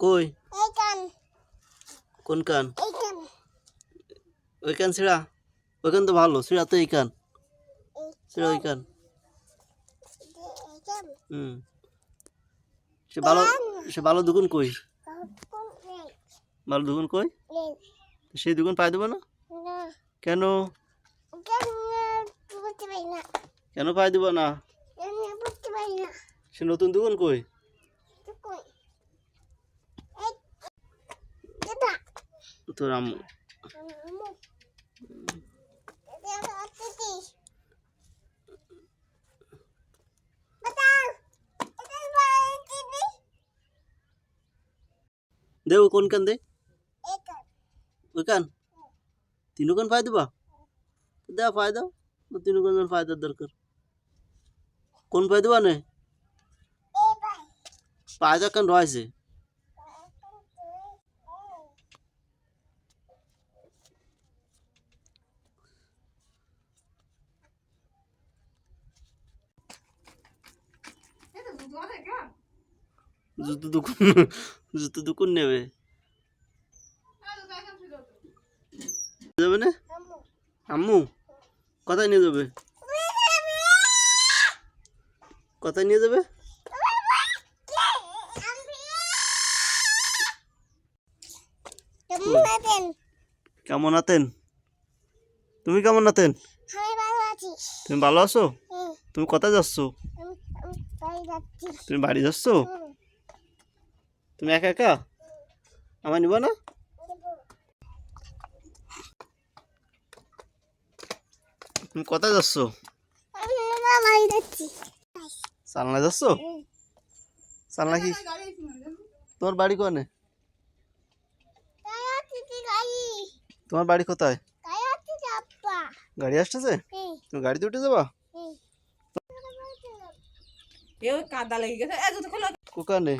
কই? কোন কান ওই কান ছিঁড়া? ওই কান তো ভালো ছিঁড়া তো এই কান ছিঁড়া ওই কান হুম। সে ভালো সে ভালো দুগুন কই? ভালো দুগুন কই? সেই দুগুন পাই দেবো না? কেন? কেন পাই দিব না? সে নতুন দুগুন কই কই এই এটা তোর আম্মু দিবি কোন কান দে? ওই কান তিনু কান পাই দিবা? তো দেওয়া পাই দাও। তো তিনু কান পাই দেওয়ার দরকার। কোন পাই দিবা নে? ভাই পাই কান রয়েছে? জুতো দুকুন জুতো দুকুন নেবে। যাবে না? আম্মু কোথায় নিয়ে যাবে? কোথায় নিয়ে যাবে? কেমন আছেন? তুমি কেমন আছি। তুমি ভালো আছো? তুমি কোথায় যাচ্ছ? তুমি বাড়ি যাচ্ছ? তুমি একা একা? আমার নিব না? তুমি কোথায় যাচ্ছ? চালনা যাচ্ছ? চালনা কি? তোমার বাড়ি কোনে? তোমার বাড়ি কোথায়? গাড়ি আসতেছে? তুমি গাড়িতে উঠে যাবা। কাদা লেগে গেছে। কোকানে?